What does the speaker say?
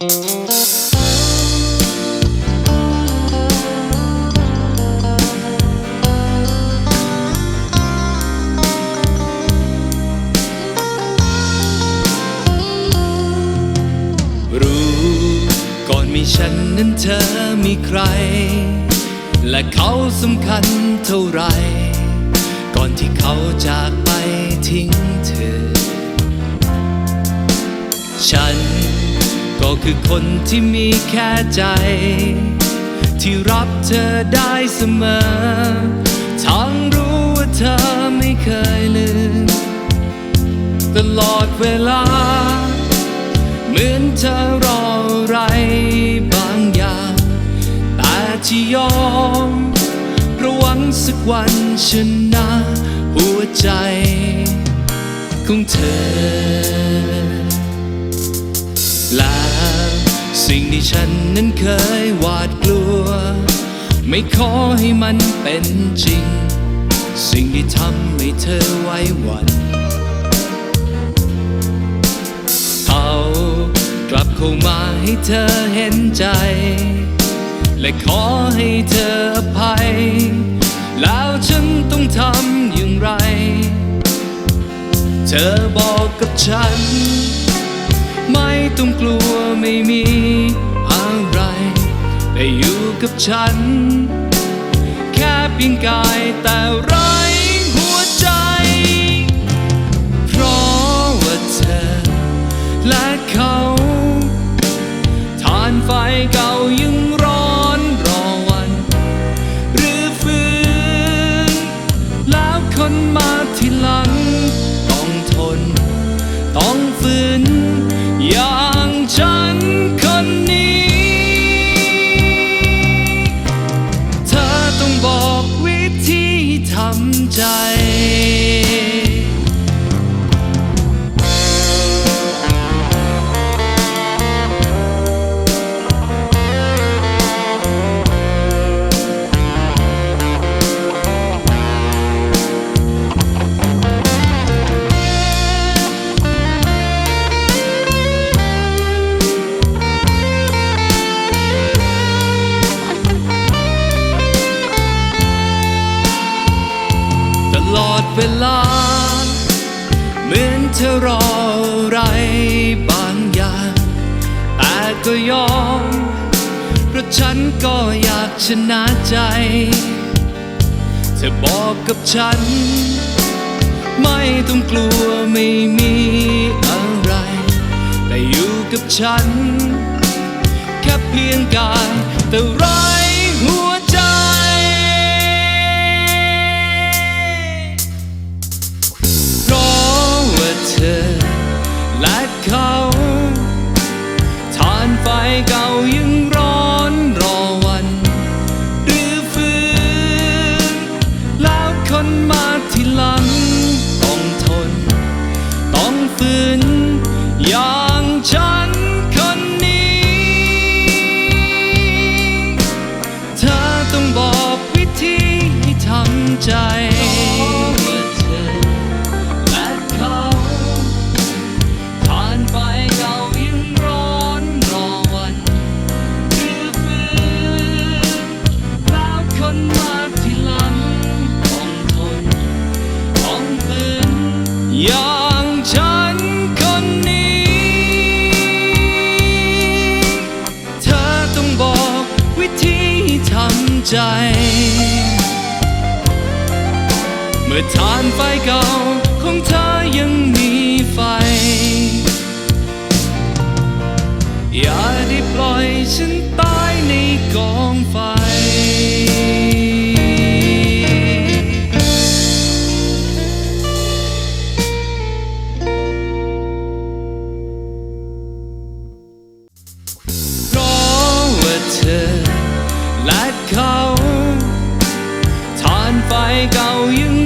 รู้ก่อนมีฉันนั้นเธอมีใคร และเขาสำคัญเท่าไร ก่อนที่เขาจากไป คือคนที่มีแค่ใจ ที่รับเธอได้เสมอ ทั้งรู้ว่าเธอไม่เคยลืม ตลอดเวลา เหมือนเธอรออะไรบางอย่าง แต่ที่ยอมระวังสักวันชนะหัวใจของเธอ สิ่งที่ฉันนั้นเคยหวาดกลัว ไม่ขอให้มันเป็นจริง สิ่งที่ทำให้เธอไว้หวันเขากลับเข้ามาให้เธอเห็นใจ และขอให้เธออภัย แล้วฉันต้องทำอย่างไร เธอบอกกับฉันไม่ต้องกลัวไม่มี กับฉัน แค่เพียงกายแต่ร้อย เธอรออะไรบางอย่าง แต่ก็ยอม เพราะฉันก็อยากชนะใจ เธอบอกกับฉัน ไม่ต้องกลัวไม่มีอะไร แต่อยู่กับฉัน แค่เพียงกายแต่ร้หั ใจว่าเธอและเขาผ่านไปเก่ายังร้อนรอวันหรือฟื้นแล้วคนมาที่หลังต้องทนต้องฝืนอย่างฉันคนนี้ เธอต้องบอกวิธีทำใจ เมื่อทานไฟเก่าของเธอยังมีไฟ อย่าได้ปล่อยฉันตายในกองไฟเพราะว่าเธอและเขาทานไฟเก่ายัง